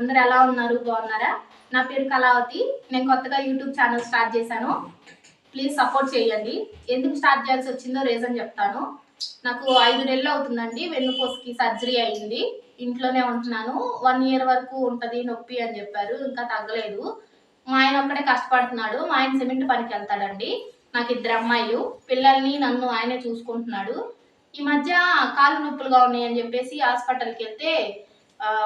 అందరు ఎలా ఉన్నారు? బాగున్నారా? నా పేరు కళావతి. నేను కొత్తగా యూట్యూబ్ ఛానల్ స్టార్ట్ చేశాను. ప్లీజ్ సపోర్ట్ చేయండి. ఎందుకు స్టార్ట్ చేయాల్సి వచ్చిందో రీజన్ చెప్తాను. నాకు ఐదు నెలలు అవుతుందండి. వెన్నుపోసుకి సర్జరీ అయింది. ఇంట్లోనే ఉంటున్నాను. వన్ ఇయర్ వరకు ఉంటుంది నొప్పి అని చెప్పారు. ఇంకా తగ్గలేదు. మా ఆయన ఒక్కడే కష్టపడుతున్నాడు. మా ఆయన సిమెంట్ పనికి వెళ్తాడండి. నాకు ఇద్దరు అమ్మాయిలు. పిల్లల్ని నన్ను ఆయనే చూసుకుంటున్నాడు. ఈ మధ్య కాలు నొప్పులుగా ఉన్నాయని చెప్పేసి హాస్పిటల్కి వెళ్తే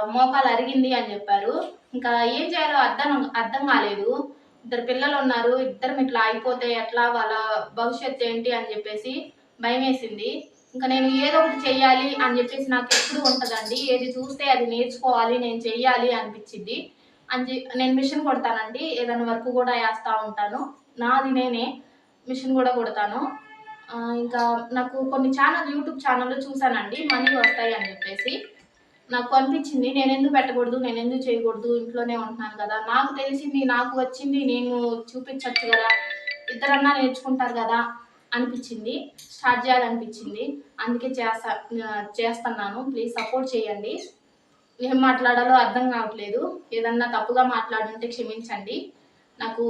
మోకాలు అరిగింది అని చెప్పారు. ఇంకా ఏం చేయాలో అర్థం అర్థం కాలేదు. ఇద్దరు పిల్లలు ఉన్నారు. ఇద్దరు ఇట్లా అయిపోతే ఎట్లా? వాళ్ళ భవిష్యత్తు ఏంటి? అని చెప్పేసి భయం వేసింది. ఇంకా నేను ఏదో ఒకటి చెయ్యాలి అని చెప్పేసి నాకు ఎప్పుడు ఉంటుందండి. ఏది చూస్తే అది నేర్చుకోవాలి నేను చెయ్యాలి అనిపించింది. అని నేను మిషన్ కొడతానండి. ఏదైనా వర్క్ కూడా వేస్తూ ఉంటాను. నాది నేనే మిషన్ కూడా కొడతాను. ఇంకా నాకు కొన్ని ఛానల్ యూట్యూబ్ ఛానల్లో చూసానండి మనీ వస్తాయి అని చెప్పేసి. నాకు అనిపించింది నేను ఎందుకు పెట్టకూడదు నేను ఎందుకు చేయకూడదు ఇంట్లోనే ఉంటున్నాను కదా. నాకు తెలిసింది నాకు వచ్చింది నేను చూపించవచ్చు కదా. ఇద్దరన్నా నేర్చుకుంటారు కదా అనిపించింది స్టార్ట్ చేయాలనిపించింది. అందుకే చేస్తా చేస్తున్నాను. ప్లీజ్ సపోర్ట్ చేయండి. ఏం మాట్లాడాలో అర్థం కావట్లేదు. ఏదన్నా తప్పుగా మాట్లాడుంటే క్షమించండి. నాకు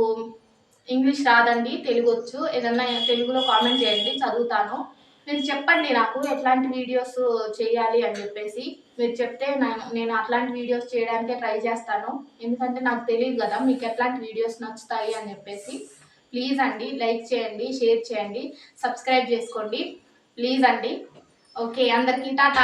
ఇంగ్లీష్ రాదండి తెలుగు వచ్చు ఏదన్నా తెలుగులో కామెంట్ చేయండి చదువుతాను. మీరు చెప్పండి నాకు ఎట్లాంటి వీడియోస్ చేయాలి అని చెప్పేసి. మీరు చెప్తే నేను అట్లాంటి వీడియోస్ చేయడానికే ట్రై చేస్తాను. ఎందుకంటే నాకు తెలియదు కదా మీకు ఎట్లాంటి వీడియోస్ నచ్చుతాయి అని చెప్పేసి. ప్లీజ్ అండి లైక్ చేయండి షేర్ చేయండి సబ్స్క్రైబ్ చేసుకోండి. ప్లీజ్ అండి. ఓకే అందరికీ టాటా.